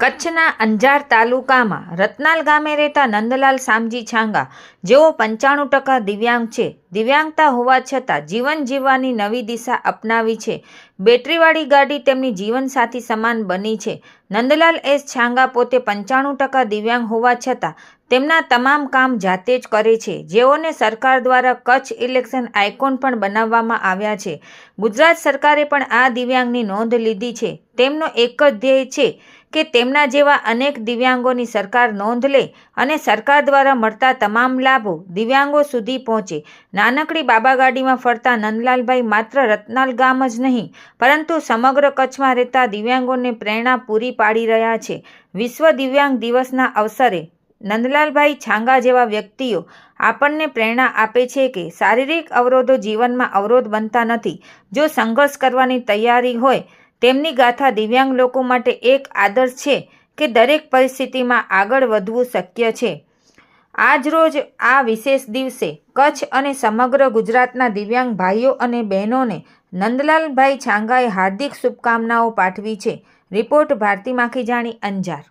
કચ્છના અંજાર તાલુકામાં રતનાલ ગામે રહેતા નંદલાલ સામજી છાંગા, જેઓ પંચાણું ટકા દિવ્યાંગ છે. દિવ્યાંગતા હોવા છતાં જીવન જીવવાની નવી દિશા અપનાવી છે. બેટરીવાળી ગાડી તેમની જીવનસાથી સમાન બની છે. નંદલાલ એસ છાંગા પોતે પંચાણું ટકા દિવ્યાંગ હોવા છતાં તેમના તમામ કામ જાતે જ કરે છે. જેઓને સરકાર દ્વારા કચ્છ ઇલેક્શન આઇકોન પણ બનાવવામાં આવ્યા છે. ગુજરાત સરકારે પણ આ દિવ્યાંગની નોંધ લીધી છે. તેમનો એક જ ધ્યેય છે કે તેમના જેવા અનેક દિવ્યાંગોની સરકાર નોંધ લે અને સરકાર દ્વારા મળતા તમામ લાભો દિવ્યાંગો સુધી પહોંચે. નાનકડી બાબા ગાડીમાં ફરતા નંદલાલભાઈ માત્ર રત્નાલ ગામ જ નહીં, પરંતુ સમગ્ર કચ્છમાં રહેતા દિવ્યાંગોને પ્રેરણા પૂરી પાડી રહ્યા છે. વિશ્વ દિવ્યાંગ દિવસના અવસરે નંદલાલભાઈ છાંગા જેવા વ્યક્તિઓ આપણને પ્રેરણા આપે છે કે શારીરિક અવરોધો જીવનમાં અવરોધ બનતા નથી. જો સંઘર્ષ કરવાની તૈયારી હોય તેમની ગાથા દિવ્યાંગ લોકો માટે એક આદર્શ છે કે દરેક પરિસ્થિતિમાં આગળ વધવું શક્ય છે. આજરોજ આ વિશેષ દિવસે કચ્છ અને સમગ્ર ગુજરાતના દિવ્યાંગ ભાઈઓ અને બહેનોને નંદલાલભાઈ છાંગાએ હાર્દિક શુભકામનાઓ પાઠવી છે. રિપોર્ટ ભારતી માખીજાણી અંજાર.